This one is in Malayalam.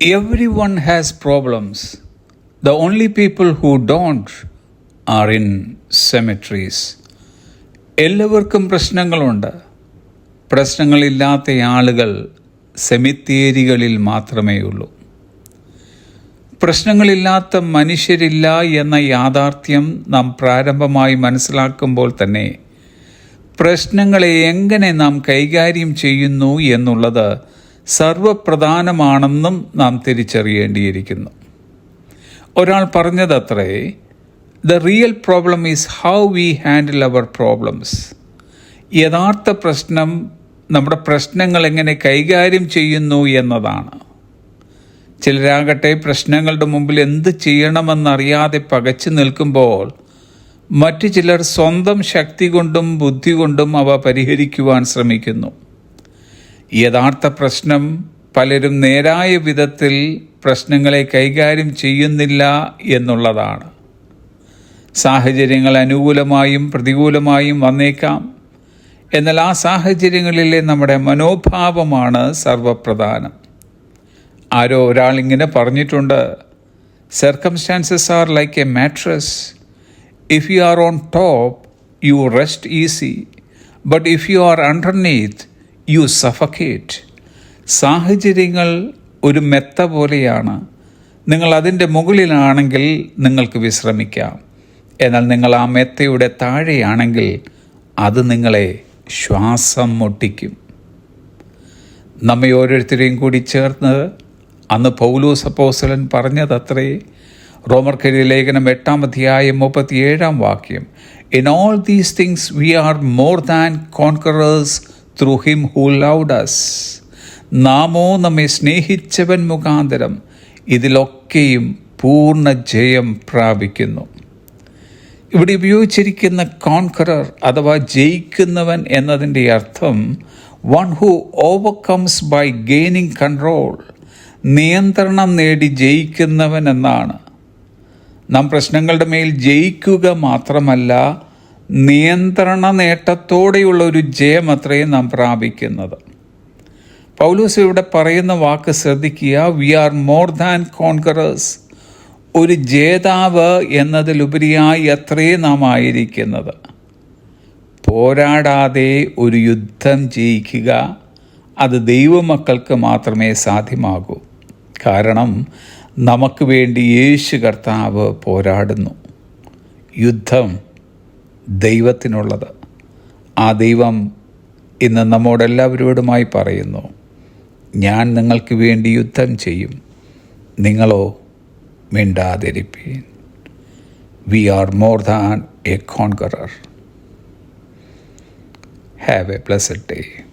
Everyone has problems. The only people who don't are in cemeteries. എല്ലാവർക്കും പ്രശ്നങ്ങളുണ്ട് പ്രശ്നങ്ങളില്ലാത്ത ആളുകൾ സെമിത്തേരികളിൽ മാത്രമേ ഉള്ളൂ പ്രശ്നങ്ങളില്ലാത്ത മനുഷ്യരില്ല എന്ന യാഥാർത്ഥ്യം നാം പ്രാരംഭമായി മനസ്സിലാക്കുമ്പോൾ തന്നെ പ്രശ്നങ്ങളെ എങ്ങനെ നാം കൈകാര്യം ചെയ്യുന്നു എന്നുള്ളത് സർവപ്രധാനമാണെന്നും നാം തിരിച്ചറിയേണ്ടിയിരിക്കുന്നു. ഒരാൾ പറഞ്ഞതത്രേ the real problem is how we handle our problems യഥാർത്ഥ പ്രശ്നം നമ്മുടെ പ്രശ്നങ്ങൾ എങ്ങനെ കൈകാര്യം ചെയ്യുന്നു എന്നതാണ്. ചിലരാകട്ടെ പ്രശ്നങ്ങളുടെ മുമ്പിൽ എന്ത് ചെയ്യണമെന്നറിയാതെ പകച്ചു നിൽക്കുമ്പോൾ മറ്റു ചിലർ സ്വന്തം ശക്തി കൊണ്ടും ബുദ്ധി കൊണ്ടും അവ പരിഹരിക്കുവാൻ ശ്രമിക്കുന്നു. യഥാർത്ഥ പ്രശ്നം പലരും നേരായ വിധത്തിൽ പ്രശ്നങ്ങളെ കൈകാര്യം ചെയ്യുന്നില്ല എന്നുള്ളതാണ്. സാഹചര്യങ്ങൾ അനുകൂലമായും പ്രതികൂലമായും വന്നേക്കാം. എന്നാൽ ആ സാഹചര്യങ്ങളിലെ നമ്മുടെ മനോഭാവമാണ് സർവപ്രധാനം. ആരോ ഒരാൾ ഇങ്ങനെ പറഞ്ഞിട്ടുണ്ട് circumstances are like a mattress if you are on top you rest easy but if you are underneath you suffocate. സാഹചര്യങ്ങൾ ഒരു മെത്ത പോലെയാണ്. നിങ്ങൾ അതിന്റെ മുകളിലാണെങ്കിൽ നിങ്ങൾക്ക് വിശ്രമിക്കാം. എന്നാൽ നിങ്ങൾ ആ മെത്തയുടെ താഴെയാണെങ്കിൽ അത് നിങ്ങളെ ശ്വാസം മുട്ടിക്കും. നമ്മെ ഓരോരുത്തരെയും കൂടി ചേർന്ന് അന്ന് പൗലൂസ് അപ്പോസലൻ പറഞ്ഞതത്രേ റോമർക്കരി ലേഖനം എട്ടാം അധ്യായം മുപ്പത്തിയേഴാം വാക്യം in all these things we are more than conquerors through him who loved us നാമോ നമ്മെ സ്നേഹിച്ചവൻ മുഖാന്തരം ഇതിലൊക്കെയും പൂർണ ജയം പ്രാപിക്കുന്നു. ഇവിടെ ഉപയോഗിച്ചിരിക്കുന്ന കോൺകറർ അഥവാ ജയിക്കുന്നവൻ എന്നതിന്റെ അർത്ഥം one who overcomes by gaining control നിയന്ത്രണം നേടി ജയിക്കുന്നവൻ എന്നാണ്. നാം പ്രശ്നങ്ങളുടെ മേൽ ജയിക്കുക മാത്രമല്ല നിയന്ത്രണ നേട്ടത്തോടെയുള്ള ഒരു ജയം അത്രയും നാം പ്രാപിക്കുന്നത്. പൗലൂസ് ഇവിടെ പറയുന്ന വാക്ക് ശ്രദ്ധിക്കുക. We are more than conquerors ഒരു ജേതാവ് എന്നതിലുപരിയായി അത്രേ നാം ആയിരിക്കുന്നത്. പോരാടാതെ ഒരു യുദ്ധം ജയിക്കുക അത് ദൈവമക്കൾക്ക് മാത്രമേ സാധ്യമാകൂ. കാരണം നമുക്ക് വേണ്ടി യേശു കർത്താവ് പോരാടുന്നു. യുദ്ധം ദൈവത്തിനുള്ളത്. ആ ദൈവം ഇന്ന് നമ്മോടെല്ലാവരോടുമായി പറയുന്നു ഞാൻ നിങ്ങൾക്ക് വേണ്ടി യുദ്ധം ചെയ്യും. നിങ്ങളോ മിണ്ടാതിരിപ്പീൻ. We are more than a conqueror have a blessed day